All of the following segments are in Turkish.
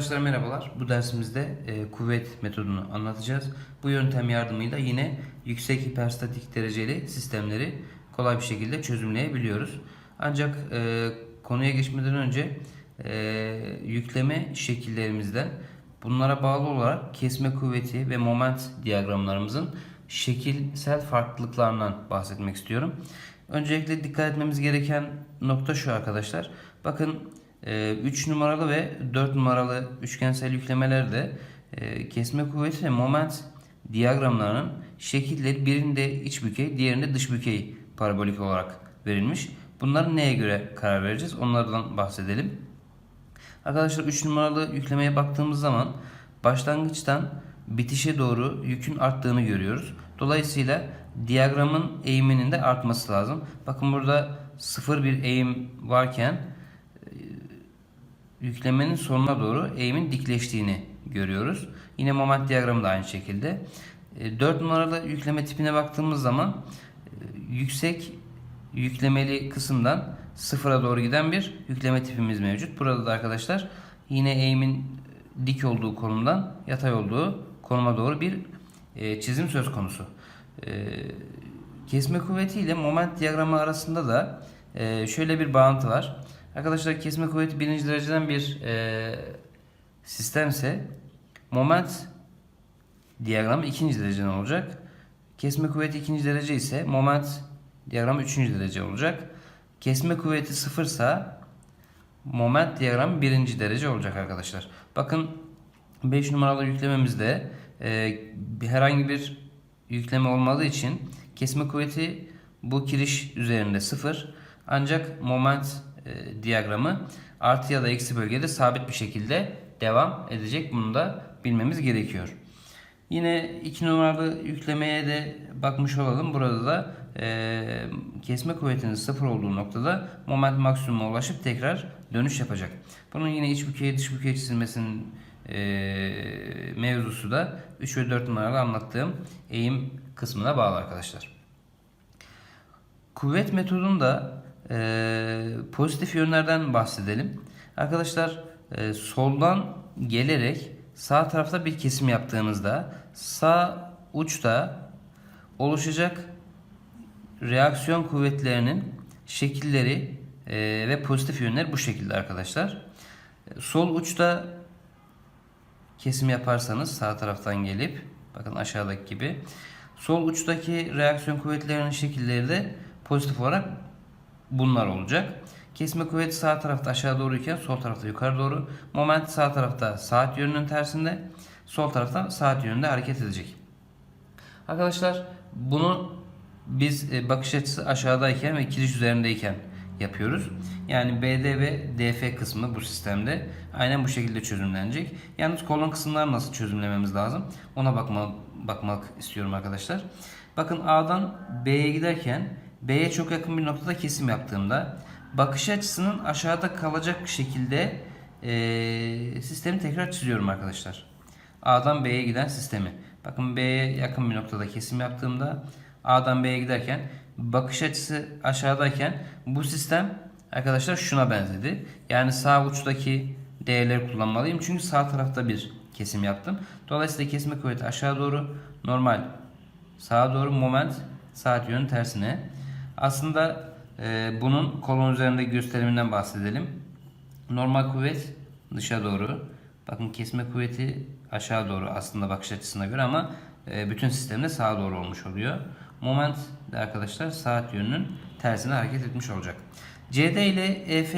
Arkadaşlar merhabalar. Bu dersimizde e, kuvvet metodunu anlatacağız. Bu yöntem yardımıyla yine yüksek hiperstatik dereceli sistemleri kolay bir şekilde çözümleyebiliyoruz. Ancak e, konuya geçmeden önce e, yükleme şekillerimizden bunlara bağlı olarak kesme kuvveti ve moment diyagramlarımızın şekilsel farklılıklarından bahsetmek istiyorum. Öncelikle dikkat etmemiz gereken nokta şu arkadaşlar. Bakın 3 numaralı ve 4 numaralı üçgensel yüklemelerde e, kesme kuvveti ve moment diyagramlarının şekilleri birinde iç bükey, diğerinde dış bükey parabolik olarak verilmiş. Bunların neye göre karar vereceğiz? Onlardan bahsedelim. Arkadaşlar 3 numaralı yüklemeye baktığımız zaman başlangıçtan bitişe doğru yükün arttığını görüyoruz. Dolayısıyla diyagramın eğiminin de artması lazım. Bakın burada sıfır bir eğim varken yüklemenin sonuna doğru eğimin dikleştiğini görüyoruz. Yine moment diyagramı da aynı şekilde. 4 numaralı yükleme tipine baktığımız zaman e, yüksek yüklemeli kısımdan sıfıra doğru giden bir yükleme tipimiz mevcut. Burada da arkadaşlar yine eğimin dik olduğu konumdan yatay olduğu konuma doğru bir e, çizim söz konusu. E, kesme kuvveti ile moment diyagramı arasında da şöyle bir bağıntı var. Arkadaşlar kesme kuvveti birinci dereceden bir e, sistemse moment diyagramı ikinci dereceden olacak. Kesme kuvveti ikinci derece ise moment diyagramı üçüncü derece olacak. Kesme kuvveti sıfırsa moment diyagramı birinci derece olacak arkadaşlar. Bakın 5 numaralı yüklememizde e, herhangi bir yükleme olmadığı için kesme kuvveti bu kiriş üzerinde sıfır. Ancak moment e, diyagramı artı ya da eksi bölgede sabit bir şekilde devam edecek. Bunu da bilmemiz gerekiyor. Yine 2 numaralı yüklemeye de bakmış olalım. Burada da e, kesme kuvvetinin sıfır olduğu noktada moment maksimuma ulaşıp tekrar dönüş yapacak. Bunun yine iç bükey dış bükey çizilmesinin e, mevzusu da 3 ve 4 numaralı anlattığım eğim kısmına bağlı arkadaşlar. Kuvvet metodunda e, pozitif yönlerden bahsedelim. Arkadaşlar e, soldan gelerek sağ tarafta bir kesim yaptığınızda sağ uçta oluşacak reaksiyon kuvvetlerinin şekilleri e, ve pozitif yönler bu şekilde arkadaşlar. Sol uçta kesim yaparsanız sağ taraftan gelip bakın aşağıdaki gibi sol uçtaki reaksiyon kuvvetlerinin şekilleri de pozitif olarak bunlar olacak. Kesme kuvveti sağ tarafta aşağı doğru iken sol tarafta yukarı doğru. Moment sağ tarafta saat yönünün tersinde. Sol tarafta saat yönünde hareket edecek. Arkadaşlar bunu biz e, bakış açısı aşağıdayken ve kiriş üzerindeyken yapıyoruz. Yani BD ve DF kısmı bu sistemde aynen bu şekilde çözümlenecek. Yalnız kolon kısımları nasıl çözümlememiz lazım? Ona bakmak, bakmak istiyorum arkadaşlar. Bakın A'dan B'ye giderken B'ye çok yakın bir noktada kesim yaptığımda bakış açısının aşağıda kalacak şekilde e, sistemi tekrar çiziyorum arkadaşlar. A'dan B'ye giden sistemi. Bakın B'ye yakın bir noktada kesim yaptığımda A'dan B'ye giderken bakış açısı aşağıdayken bu sistem arkadaşlar şuna benzedi. Yani sağ uçtaki değerleri kullanmalıyım. Çünkü sağ tarafta bir kesim yaptım. Dolayısıyla kesme kuvveti aşağı doğru normal sağa doğru moment saat yönü tersine. Aslında e, bunun kolon üzerinde gösteriminden bahsedelim. Normal kuvvet dışa doğru. Bakın kesme kuvveti aşağı doğru aslında bakış açısına göre ama e, bütün sistemde sağa doğru olmuş oluyor. Moment de arkadaşlar saat yönünün tersine hareket etmiş olacak. CD ile EF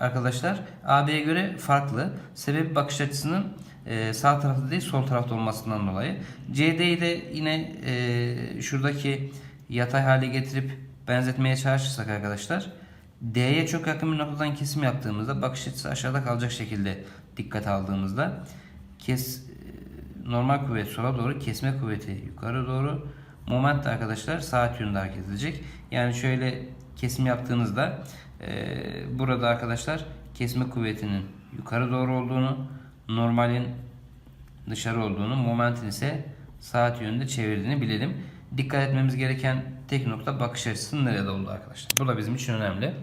arkadaşlar AB'ye göre farklı. Sebebi bakış açısının e, sağ tarafta değil sol tarafta olmasından dolayı. CD'yi de yine e, şuradaki yatay hale getirip benzetmeye çalışırsak arkadaşlar D'ye çok yakın bir noktadan kesim yaptığımızda bakış açısı aşağıda kalacak şekilde dikkat aldığımızda kes e, normal kuvvet sola doğru kesme kuvveti yukarı doğru moment arkadaşlar saat yönünde hareket edecek. Yani şöyle kesim yaptığınızda e, burada arkadaşlar kesme kuvvetinin yukarı doğru olduğunu normalin dışarı olduğunu momentin ise saat yönünde çevirdiğini bilelim. Dikkat etmemiz gereken tek nokta bakış açısının nerede olduğu arkadaşlar. Bu da bizim için önemli.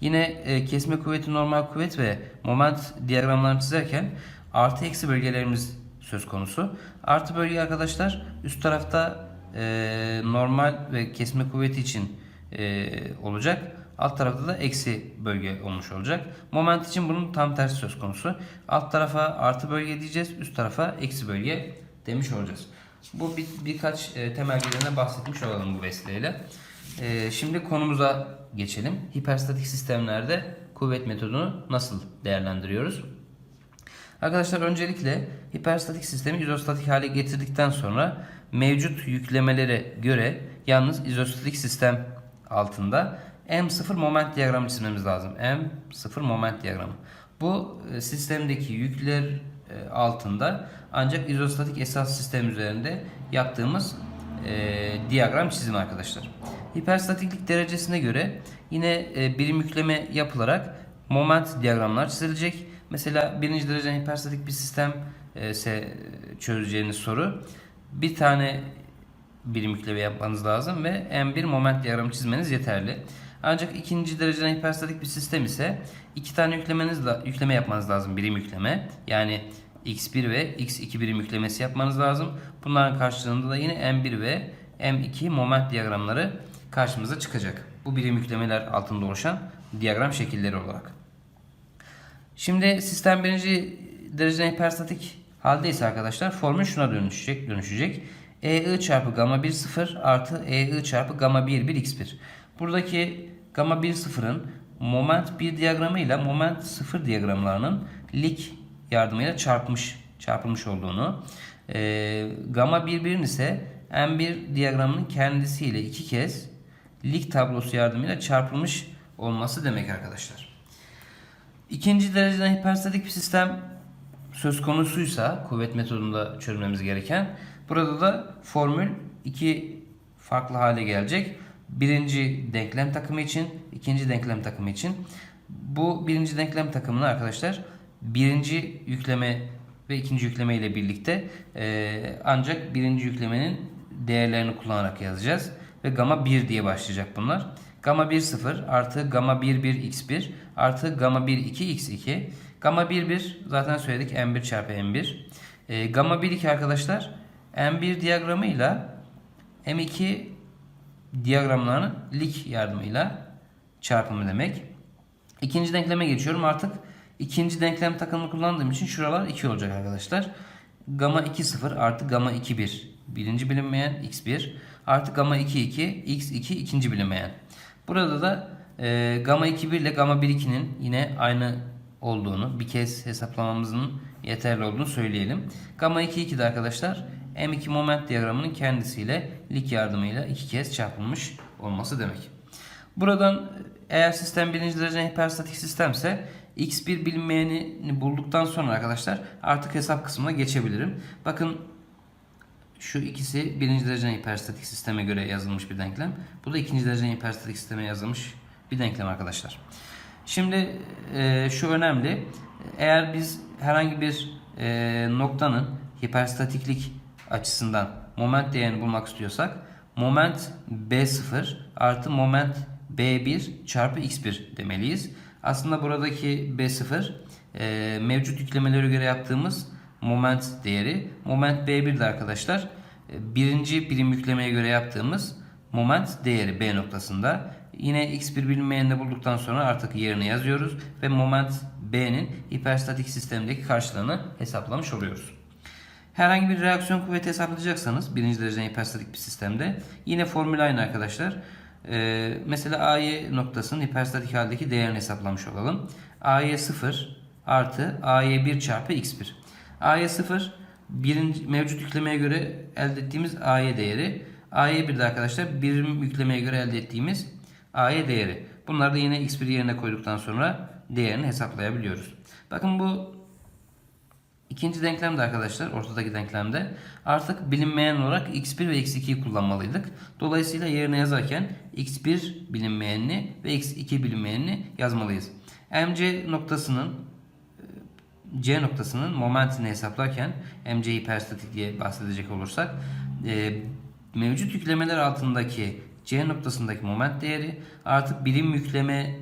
Yine e, kesme kuvveti, normal kuvvet ve moment diyagramlarını çizerken artı eksi bölgelerimiz söz konusu. Artı bölge arkadaşlar üst tarafta e, normal ve kesme kuvveti için e, olacak. Alt tarafta da eksi bölge olmuş olacak. Moment için bunun tam tersi söz konusu. Alt tarafa artı bölge diyeceğiz. Üst tarafa eksi bölge demiş olacağız. Bu bir, birkaç e, temel bilgilerine bahsetmiş olalım bu vesileyle. E, şimdi konumuza geçelim. Hiperstatik sistemlerde kuvvet metodunu nasıl değerlendiriyoruz? Arkadaşlar öncelikle hiperstatik sistemi izostatik hale getirdikten sonra mevcut yüklemelere göre yalnız izostatik sistem altında M0 moment diyagramı çizmemiz lazım. M0 moment diyagramı. Bu e, sistemdeki yükler e, altında ancak izostatik esas sistem üzerinde yaptığımız e, diyagram çizimi arkadaşlar. Hiperstatiklik derecesine göre yine e, birim yükleme yapılarak moment diyagramlar çizilecek. Mesela birinci derece hiperstatik bir sistem e, ise çözeceğiniz soru bir tane birim yükleme yapmanız lazım ve M1 moment diyagramı çizmeniz yeterli. Ancak ikinci dereceden hiperstatik bir sistem ise iki tane yüklemeniz yükleme yapmanız lazım birim yükleme. Yani x1 ve x2 birim yüklemesi yapmanız lazım. Bunların karşılığında da yine m1 ve m2 moment diyagramları karşımıza çıkacak. Bu birim yüklemeler altında oluşan diyagram şekilleri olarak. Şimdi sistem birinci dereceden hiperstatik haldeyse arkadaşlar formül şuna dönüşecek. dönüşecek. EI çarpı gamma 1 0 artı EI çarpı gamma 1 1 x1. Buradaki gamma 1 sıfırın moment 1 diyagramı ile moment 0 diyagramlarının lik yardımıyla çarpmış çarpılmış olduğunu, e, gamma 1'in ise M1 diyagramının kendisiyle iki kez lig tablosu yardımıyla çarpılmış olması demek arkadaşlar. İkinci dereceden hiperstatik bir sistem söz konusuysa kuvvet metodunda çözmemiz gereken burada da formül iki farklı hale gelecek. Birinci denklem takımı için, ikinci denklem takımı için. Bu birinci denklem takımını arkadaşlar birinci yükleme ve ikinci yükleme ile birlikte e, ancak birinci yüklemenin değerlerini kullanarak yazacağız. Ve gamma 1 diye başlayacak bunlar. Gamma 1 0 artı gamma 1 1 x1 artı gamma 1 2 x2. Gamma 1 1 zaten söyledik m1 çarpı m1. E, gamma 1 2 arkadaşlar m1 diyagramıyla m2 diyagramlarının lik yardımıyla çarpımı demek. İkinci denkleme geçiyorum. Artık ikinci denklem takımını kullandığım için şuralar 2 olacak arkadaşlar. Gamma 2 0 artı gamma 2 1. Birinci bilinmeyen x1 artı gamma 2 2 x2 ikinci bilinmeyen. Burada da e, gamma 2 1 ile gamma 1 2'nin yine aynı olduğunu bir kez hesaplamamızın yeterli olduğunu söyleyelim. Gamma 2 2 de arkadaşlar M2 moment diyagramının kendisiyle lik yardımıyla iki kez çarpılmış olması demek. Buradan eğer sistem birinci derece hiperstatik sistemse x1 bilinmeyeni bulduktan sonra arkadaşlar artık hesap kısmına geçebilirim. Bakın şu ikisi birinci derece hiperstatik sisteme göre yazılmış bir denklem. Bu da ikinci derece hiperstatik sisteme yazılmış bir denklem arkadaşlar. Şimdi e, şu önemli. Eğer biz herhangi bir e, noktanın hiperstatiklik açısından moment değerini bulmak istiyorsak moment B0 artı moment B1 çarpı X1 demeliyiz. Aslında buradaki B0 e, mevcut yüklemelere göre yaptığımız moment değeri. Moment B1 de arkadaşlar e, birinci birim yüklemeye göre yaptığımız moment değeri B noktasında. Yine x1 bilinmeyenini bulduktan sonra artık yerine yazıyoruz ve moment B'nin hiperstatik sistemdeki karşılığını hesaplamış oluyoruz. Herhangi bir reaksiyon kuvveti hesaplayacaksanız birinci dereceden hiperstatik bir sistemde yine formül aynı arkadaşlar. Ee, mesela AY noktasının hiperstatik haldeki değerini hesaplamış olalım. AY 0 artı AY 1 çarpı X1. AY 0 birinci, mevcut yüklemeye göre elde ettiğimiz AY değeri. AY 1 de arkadaşlar birim yüklemeye göre elde ettiğimiz AY değeri. Bunları da yine X1 yerine koyduktan sonra değerini hesaplayabiliyoruz. Bakın bu İkinci denklemde arkadaşlar ortadaki denklemde artık bilinmeyen olarak x1 ve x2'yi kullanmalıydık. Dolayısıyla yerine yazarken x1 bilinmeyenini ve x2 bilinmeyenini yazmalıyız. mc noktasının c noktasının momentini hesaplarken mc hiperstatik diye bahsedecek olursak e, mevcut yüklemeler altındaki c noktasındaki moment değeri artık birim yükleme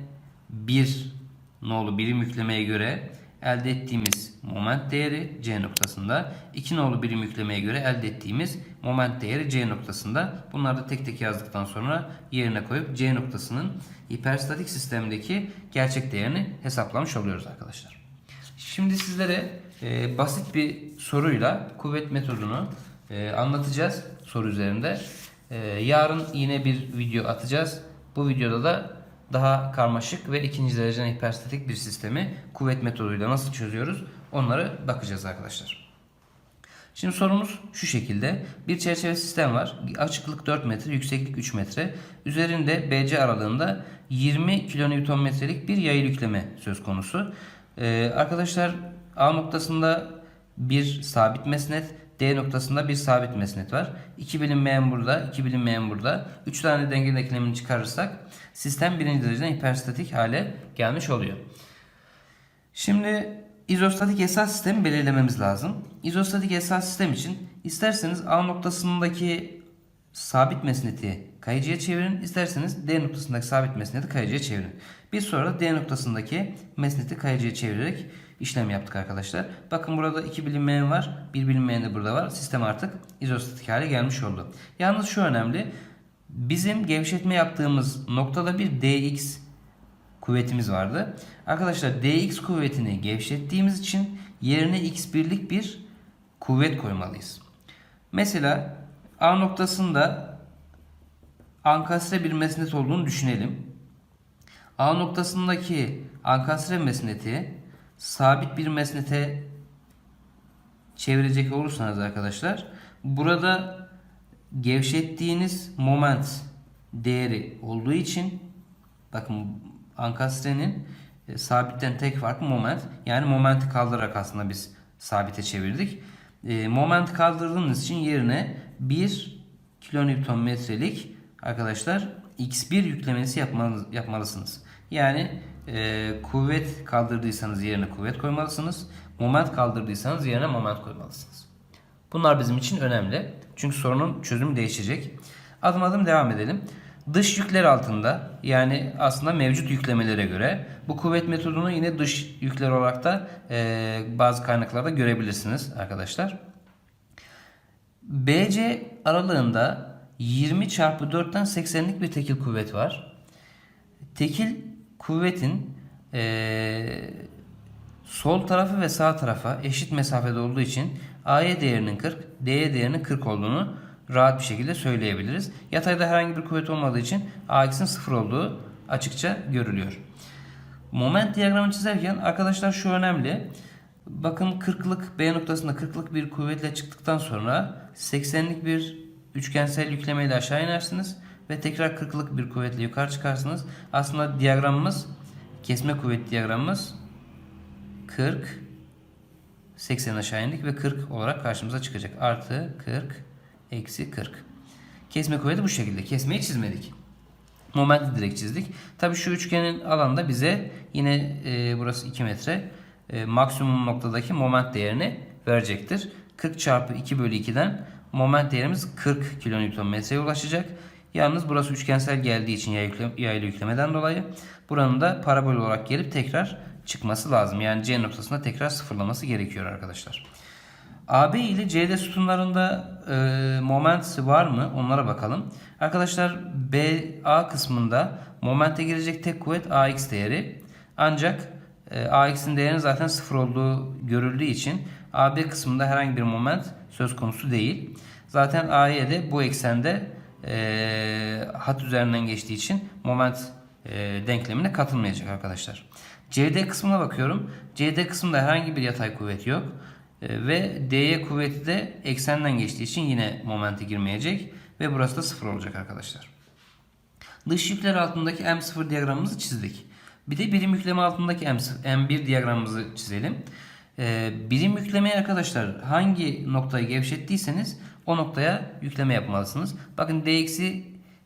1 nolu birim yüklemeye göre elde ettiğimiz moment değeri C noktasında, 2 nolu birim yüklemeye göre elde ettiğimiz moment değeri C noktasında. Bunları da tek tek yazdıktan sonra yerine koyup C noktasının hiperstatik sistemdeki gerçek değerini hesaplamış oluyoruz arkadaşlar. Şimdi sizlere e, basit bir soruyla kuvvet metodunu e, anlatacağız soru üzerinde. E, yarın yine bir video atacağız. Bu videoda da daha karmaşık ve ikinci dereceden hiperstatik bir sistemi kuvvet metoduyla nasıl çözüyoruz onları bakacağız arkadaşlar. Şimdi sorumuz şu şekilde. Bir çerçeve sistem var. Açıklık 4 metre, yükseklik 3 metre. Üzerinde BC aralığında 20 kilonewtonmetrelik bir yaylı yükleme söz konusu. Ee, arkadaşlar A noktasında bir sabit mesnet, D noktasında bir sabit mesnet var. İki bilinmeyen burada, iki bilinmeyen burada. Üç tane denge denklemini çıkarırsak sistem birinci dereceden hiperstatik hale gelmiş oluyor. Şimdi izostatik esas sistemi belirlememiz lazım. İzostatik esas sistem için isterseniz A noktasındaki sabit mesneti kayıcıya çevirin, isterseniz D noktasındaki sabit mesneti kayıcıya çevirin. Biz sonra D noktasındaki mesneti kayıcıya çevirerek işlem yaptık arkadaşlar. Bakın burada iki bilinmeyen var, bir bilinmeyen de burada var. Sistem artık izostatik hale gelmiş oldu. Yalnız şu önemli. Bizim gevşetme yaptığımız noktada bir dx kuvvetimiz vardı. Arkadaşlar dx kuvvetini gevşettiğimiz için yerine x birlik bir kuvvet koymalıyız. Mesela A noktasında ankastre bir mesnet olduğunu düşünelim. A noktasındaki ankastre mesneti sabit bir mesnete çevirecek olursanız arkadaşlar burada gevşettiğiniz moment değeri olduğu için bakın ankastrenin e, sabitten tek farkı moment. Yani momenti kaldırarak aslında biz sabite çevirdik. E, moment kaldırdığınız için yerine 1 kilonewton metrelik arkadaşlar x1 yüklemesi yapmanız, yapmalısınız. Yani e, kuvvet kaldırdıysanız yerine kuvvet koymalısınız. Moment kaldırdıysanız yerine moment koymalısınız. Bunlar bizim için önemli. Çünkü sorunun çözümü değişecek. Adım adım devam edelim. Dış yükler altında yani aslında mevcut yüklemelere göre bu kuvvet metodunu yine dış yükler olarak da e, bazı kaynaklarda görebilirsiniz arkadaşlar. BC aralığında 20 çarpı 4'ten 80'lik bir tekil kuvvet var. Tekil kuvvetin e, sol tarafı ve sağ tarafa eşit mesafede olduğu için AY değerinin 40, DY değerinin 40 olduğunu rahat bir şekilde söyleyebiliriz. Yatayda herhangi bir kuvvet olmadığı için AX'in 0 olduğu açıkça görülüyor. Moment diyagramı çizerken arkadaşlar şu önemli. Bakın 40'lık B noktasında 40'lık bir kuvvetle çıktıktan sonra 80'lik bir üçgensel yüklemeyle aşağı inersiniz ve tekrar 40'lık bir kuvvetle yukarı çıkarsınız. Aslında diyagramımız kesme kuvvet diyagramımız 40 80 aşağı indik ve 40 olarak karşımıza çıkacak. Artı 40 eksi 40. Kesme kuvveti bu şekilde. Kesmeyi çizmedik. Momenti direkt çizdik. Tabii şu üçgenin alanında bize yine e, burası 2 metre e, maksimum noktadaki moment değerini verecektir. 40 çarpı 2 bölü 2'den moment değerimiz 40 kilonewton ulaşacak. Yalnız burası üçgensel geldiği için yaylı yüklemeden dolayı buranın da parabol olarak gelip tekrar çıkması lazım. Yani C noktasında tekrar sıfırlaması gerekiyor arkadaşlar. AB ile CD sütunlarında e, moment var mı? Onlara bakalım. Arkadaşlar BA kısmında momente girecek tek kuvvet AX değeri. Ancak e, AX'in değerinin zaten sıfır olduğu görüldüğü için AB kısmında herhangi bir moment söz konusu değil. Zaten AY de bu eksende e, hat üzerinden geçtiği için moment e, denklemine katılmayacak arkadaşlar. CD kısmına bakıyorum. CD kısmında herhangi bir yatay kuvvet yok. E, ve D'ye kuvveti de eksenden geçtiği için yine momente girmeyecek. Ve burası da sıfır olacak arkadaşlar. Dış yükler altındaki M0 diyagramımızı çizdik. Bir de birim yükleme altındaki M1 diyagramımızı çizelim. E, birim yüklemeyi arkadaşlar hangi noktayı gevşettiyseniz o noktaya yükleme yapmalısınız. Bakın dx'i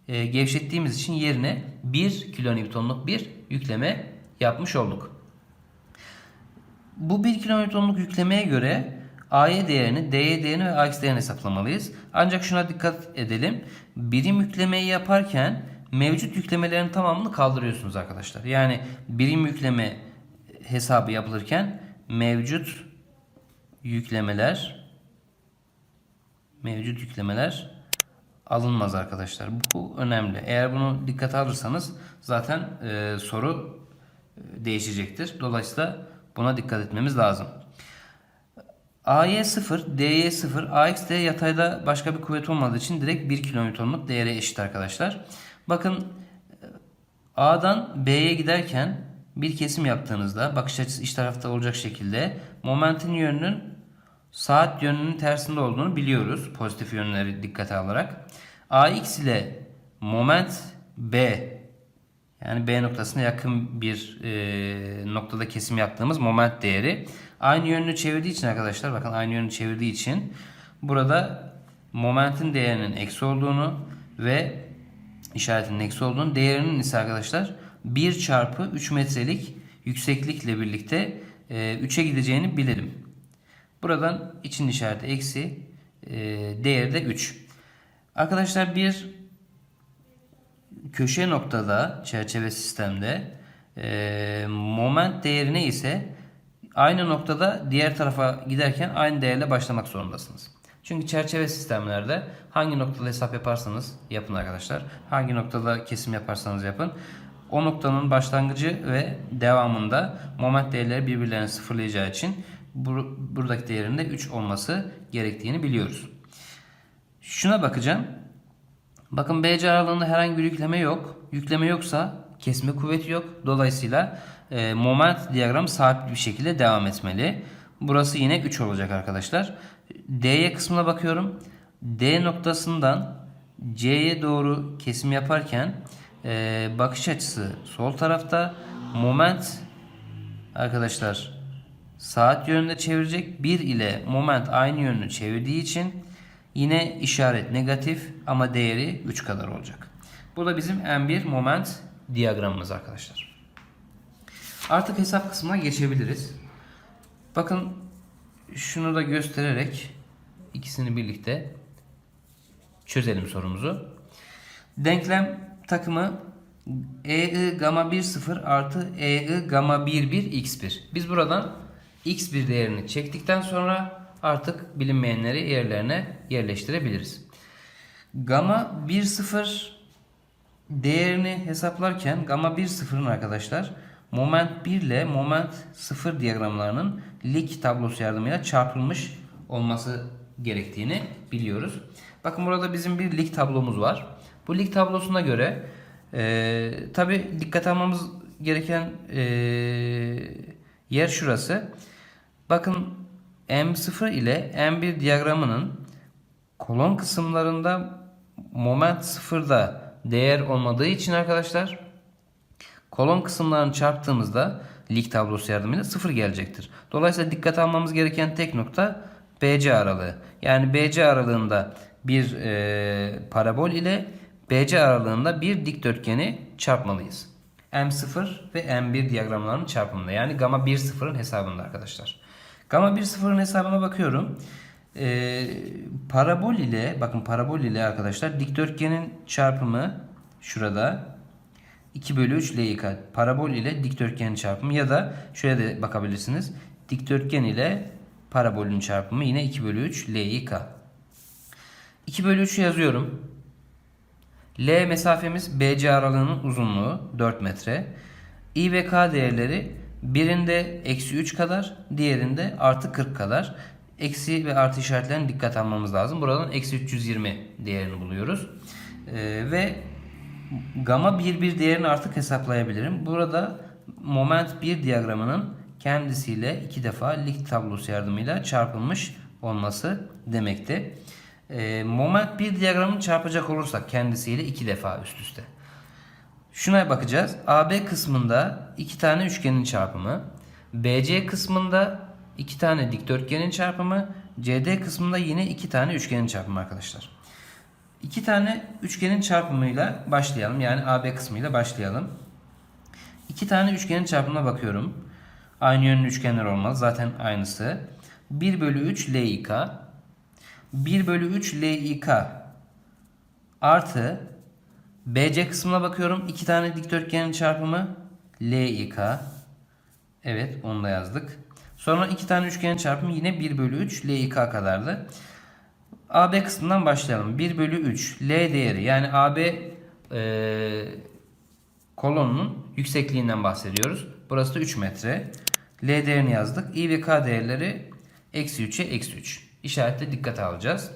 e, gevşettiğimiz için yerine 1 kilonewtonluk bir yükleme yapmış olduk. Bu 1 kilonewtonluk yüklemeye göre AY değerini, DY değerini ve AX değerini hesaplamalıyız. Ancak şuna dikkat edelim. Birim yüklemeyi yaparken mevcut yüklemelerin tamamını kaldırıyorsunuz arkadaşlar. Yani birim yükleme hesabı yapılırken mevcut yüklemeler mevcut yüklemeler alınmaz arkadaşlar. Bu önemli. Eğer bunu dikkate alırsanız zaten e, soru e, değişecektir. Dolayısıyla buna dikkat etmemiz lazım. AY 0, DY 0, AX D yatayda başka bir kuvvet olmadığı için direkt 1 kN'luk değere eşit arkadaşlar. Bakın A'dan B'ye giderken bir kesim yaptığınızda bakış açısı iç tarafta olacak şekilde momentin yönünün saat yönünün tersinde olduğunu biliyoruz. Pozitif yönleri dikkate alarak. AX ile moment B yani B noktasına yakın bir e, noktada kesim yaptığımız moment değeri aynı yönünü çevirdiği için arkadaşlar bakın aynı yönünü çevirdiği için burada momentin değerinin eksi olduğunu ve işaretinin eksi olduğunu değerinin ise arkadaşlar 1 çarpı 3 metrelik yükseklikle birlikte e, 3'e gideceğini bilelim. Buradan için işareti eksi e, değeri de 3. Arkadaşlar bir köşe noktada çerçeve sistemde e, moment değerine ise aynı noktada diğer tarafa giderken aynı değerle başlamak zorundasınız. Çünkü çerçeve sistemlerde hangi noktada hesap yaparsanız yapın arkadaşlar. Hangi noktada kesim yaparsanız yapın. O noktanın başlangıcı ve devamında moment değerleri birbirlerini sıfırlayacağı için bur buradaki değerinde 3 olması gerektiğini biliyoruz. Şuna bakacağım. Bakın BC aralığında herhangi bir yükleme yok. Yükleme yoksa kesme kuvveti yok. Dolayısıyla e, moment diyagramı sabit bir şekilde devam etmeli. Burası yine 3 olacak arkadaşlar. D'ye kısmına bakıyorum. D noktasından C'ye doğru kesim yaparken e, bakış açısı sol tarafta. Moment arkadaşlar saat yönünde çevirecek. 1 ile moment aynı yönünü çevirdiği için yine işaret negatif ama değeri 3 kadar olacak. Bu da bizim M1 moment diyagramımız arkadaşlar. Artık hesap kısmına geçebiliriz. Bakın şunu da göstererek ikisini birlikte çözelim sorumuzu. Denklem takımı EI gamma 1 0 artı EI gamma 1 1 x1. Biz buradan x1 değerini çektikten sonra artık bilinmeyenleri yerlerine yerleştirebiliriz. Gamma 1 0 değerini hesaplarken gamma 1 sıfırın arkadaşlar moment 1 ile moment 0 diyagramlarının lig tablosu yardımıyla çarpılmış olması gerektiğini biliyoruz. Bakın burada bizim bir lig tablomuz var. Bu lig tablosuna göre e, tabi dikkat almamız gereken e, yer şurası. Bakın M0 ile M1 diyagramının kolon kısımlarında moment 0'da değer olmadığı için arkadaşlar kolon kısımlarını çarptığımızda lig tablosu yardımıyla 0 gelecektir. Dolayısıyla dikkat almamız gereken tek nokta BC aralığı. Yani BC aralığında bir e, parabol ile BC aralığında bir dikdörtgeni çarpmalıyız. M0 ve M1 diyagramlarının çarpımında yani gamma 1 sıfırın hesabında arkadaşlar. Gamma 1 sıfırın hesabına bakıyorum. Ee, parabol ile bakın parabol ile arkadaşlar dikdörtgenin çarpımı şurada 2 bölü 3 LYK. Parabol ile dikdörtgenin çarpımı ya da şöyle de bakabilirsiniz. Dikdörtgen ile parabolün çarpımı yine 2 bölü 3 LYK. 2 bölü 3'ü yazıyorum. L mesafemiz BC aralığının uzunluğu 4 metre. I ve K değerleri birinde eksi 3 kadar, diğerinde artı 40 kadar. Eksi ve artı işaretlerine dikkat almamız lazım. Buradan eksi 320 değerini buluyoruz. Ee, ve gamma 1 1 değerini artık hesaplayabilirim. Burada moment 1 diyagramının kendisiyle iki defa lig tablosu yardımıyla çarpılmış olması demekti. E, moment 1 diyagramını çarpacak olursak kendisiyle iki defa üst üste. Şuna bakacağız. AB kısmında iki tane üçgenin çarpımı. BC kısmında iki tane dikdörtgenin çarpımı. CD kısmında yine iki tane üçgenin çarpımı arkadaşlar. İki tane üçgenin çarpımıyla başlayalım. Yani AB kısmıyla başlayalım. İki tane üçgenin çarpımına bakıyorum. Aynı yönlü üçgenler olmaz. Zaten aynısı. 1 bölü 3 LİK 1 bölü 3 LİK artı BC kısmına bakıyorum. İki tane dikdörtgenin çarpımı LIK. Evet onu da yazdık. Sonra iki tane üçgenin çarpımı yine 1 bölü 3 LIK kadardı. AB kısmından başlayalım. 1 bölü 3 L değeri yani AB e, kolonunun yüksekliğinden bahsediyoruz. Burası da 3 metre. L değerini yazdık. I ve K değerleri eksi 3'e eksi 3. İşaretle dikkate alacağız.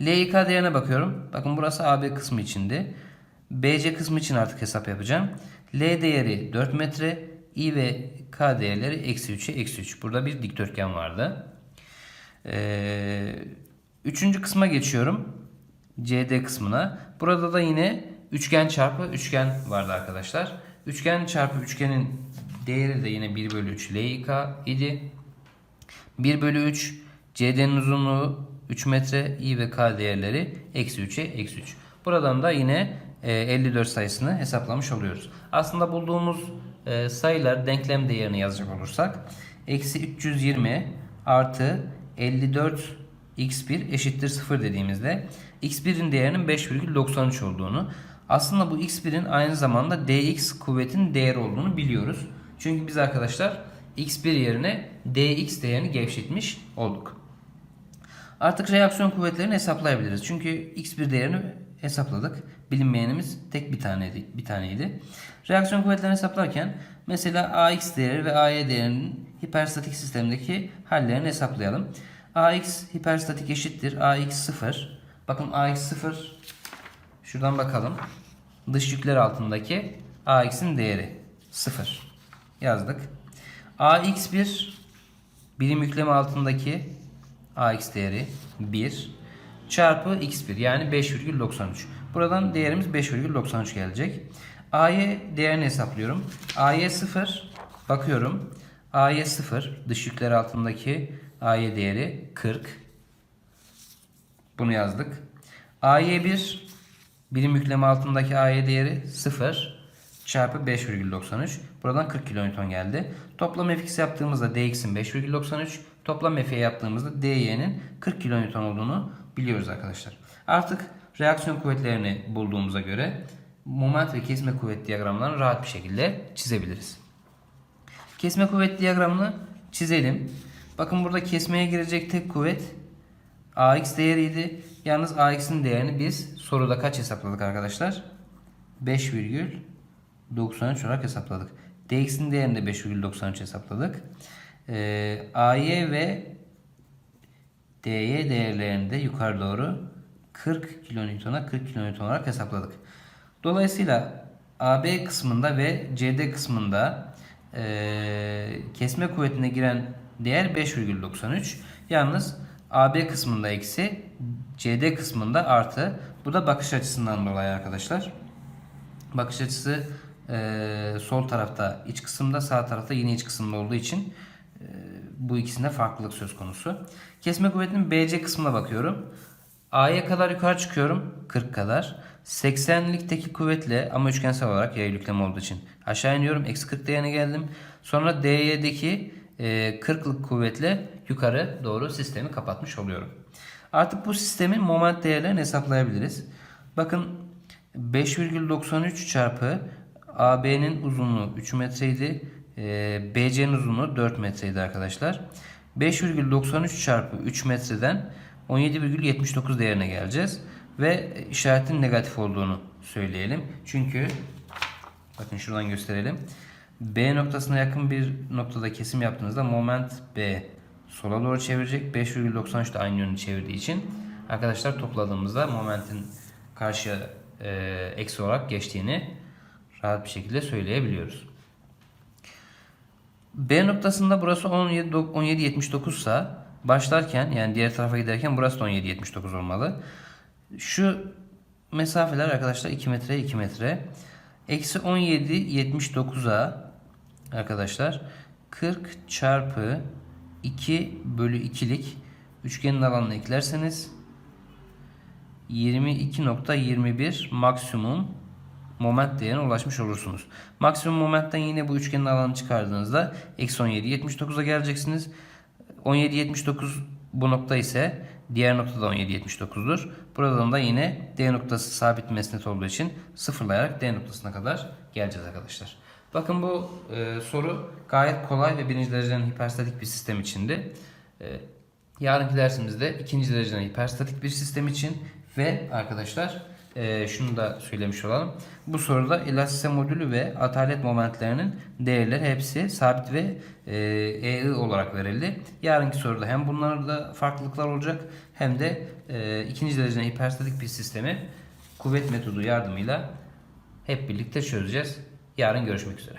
LYK değerine bakıyorum. Bakın burası AB kısmı içindi. BC kısmı için artık hesap yapacağım. L değeri 4 metre. I ve K değerleri eksi 3'e eksi 3. Burada bir dikdörtgen vardı. Ee, üçüncü kısma geçiyorum. CD kısmına. Burada da yine üçgen çarpı üçgen vardı arkadaşlar. Üçgen çarpı üçgenin değeri de yine 1 bölü 3 LYK idi. 1 bölü 3 CD'nin uzunluğu 3 metre I ve K değerleri eksi 3'e eksi 3. Buradan da yine e, 54 sayısını hesaplamış oluyoruz. Aslında bulduğumuz e, sayılar denklem değerini yazacak olursak eksi 320 artı 54 x1 eşittir 0 dediğimizde x1'in değerinin 5,93 olduğunu aslında bu x1'in aynı zamanda dx kuvvetin değeri olduğunu biliyoruz. Çünkü biz arkadaşlar x1 yerine dx değerini gevşetmiş olduk. Artık reaksiyon kuvvetlerini hesaplayabiliriz. Çünkü x1 değerini hesapladık. Bilinmeyenimiz tek bir taneydi. Bir taneydi. Reaksiyon kuvvetlerini hesaplarken mesela ax değeri ve ay değerinin hiperstatik sistemdeki hallerini hesaplayalım. ax hiperstatik eşittir ax 0. Bakın ax 0 şuradan bakalım. Dış yükler altındaki ax'in değeri 0. Yazdık. ax1 birim yükleme altındaki ax değeri 1 çarpı x1 yani 5,93. Buradan değerimiz 5,93 gelecek. A'ya değerini hesaplıyorum. A'ya 0 bakıyorum. A'ya 0 dış yükler altındaki A'ya değeri 40. Bunu yazdık. A'ya 1 birim yükleme altındaki A'ya değeri 0 çarpı 5,93. Buradan 40 kilonewton geldi. Toplam fx yaptığımızda dx'in 5,93. Toplam F'ye yaptığımızda dy'nin 40 kilonewton olduğunu biliyoruz arkadaşlar. Artık reaksiyon kuvvetlerini bulduğumuza göre moment ve kesme kuvvet diyagramlarını rahat bir şekilde çizebiliriz. Kesme kuvvet diyagramını çizelim. Bakın burada kesmeye girecek tek kuvvet AX değeriydi. Yalnız AX'in değerini biz soruda kaç hesapladık arkadaşlar? 5,93 olarak hesapladık. DX'in değerini de 5,93 hesapladık. Ee, AY ve DY değerlerini de yukarı doğru 40 kilonewton'a 40 kilonewton olarak hesapladık. Dolayısıyla AB kısmında ve CD kısmında e, kesme kuvvetine giren değer 5,93. Yalnız AB kısmında eksi, CD kısmında artı. Bu da bakış açısından dolayı arkadaşlar. Bakış açısı e, sol tarafta iç kısımda, sağ tarafta yine iç kısımda olduğu için e, bu ikisinde farklılık söz konusu. Kesme kuvvetinin BC kısmına bakıyorum. A'ya kadar yukarı çıkıyorum. 40 kadar. 80'likteki kuvvetle ama üçgensel olarak yay yükleme olduğu için aşağı iniyorum. Eksi 40 değerine geldim. Sonra D'deki e, 40'lık kuvvetle yukarı doğru sistemi kapatmış oluyorum. Artık bu sistemin moment değerlerini hesaplayabiliriz. Bakın 5,93 çarpı AB'nin uzunluğu 3 metreydi. E, BC'nin uzunluğu 4 metreydi arkadaşlar. 5,93 çarpı 3 metreden 17,79 değerine geleceğiz. Ve işaretin negatif olduğunu söyleyelim. Çünkü bakın şuradan gösterelim. B noktasına yakın bir noktada kesim yaptığınızda moment B sola doğru çevirecek. 5,93 de aynı yönü çevirdiği için arkadaşlar topladığımızda momentin karşı e, eksi olarak geçtiğini rahat bir şekilde söyleyebiliyoruz. B noktasında burası 17 17.79 ise başlarken yani diğer tarafa giderken burası da 17.79 olmalı. Şu mesafeler arkadaşlar 2 metre 2 metre. Eksi 17.79'a arkadaşlar 40 çarpı 2 bölü 2'lik üçgenin alanını eklerseniz 22.21 maksimum moment değerine ulaşmış olursunuz. Maksimum momentten yine bu üçgenin alanını çıkardığınızda eksi 17.79'a geleceksiniz. 17.79 bu nokta ise Diğer noktada 17.79'dur. Buradan da yine D noktası sabit mesnet olduğu için sıfırlayarak D noktasına kadar geleceğiz arkadaşlar. Bakın bu e, soru gayet kolay ve birinci dereceden hiperstatik bir sistem içindi. E, yarınki dersimizde ikinci dereceden hiperstatik bir sistem için ve arkadaşlar e, şunu da söylemiş olalım. Bu soruda elastisite modülü ve atalet momentlerinin değerleri hepsi sabit ve e, EI olarak verildi. Yarınki soruda hem bunlarda farklılıklar olacak hem de e, ikinci dereceden hiperstatik bir sistemi kuvvet metodu yardımıyla hep birlikte çözeceğiz. Yarın görüşmek üzere.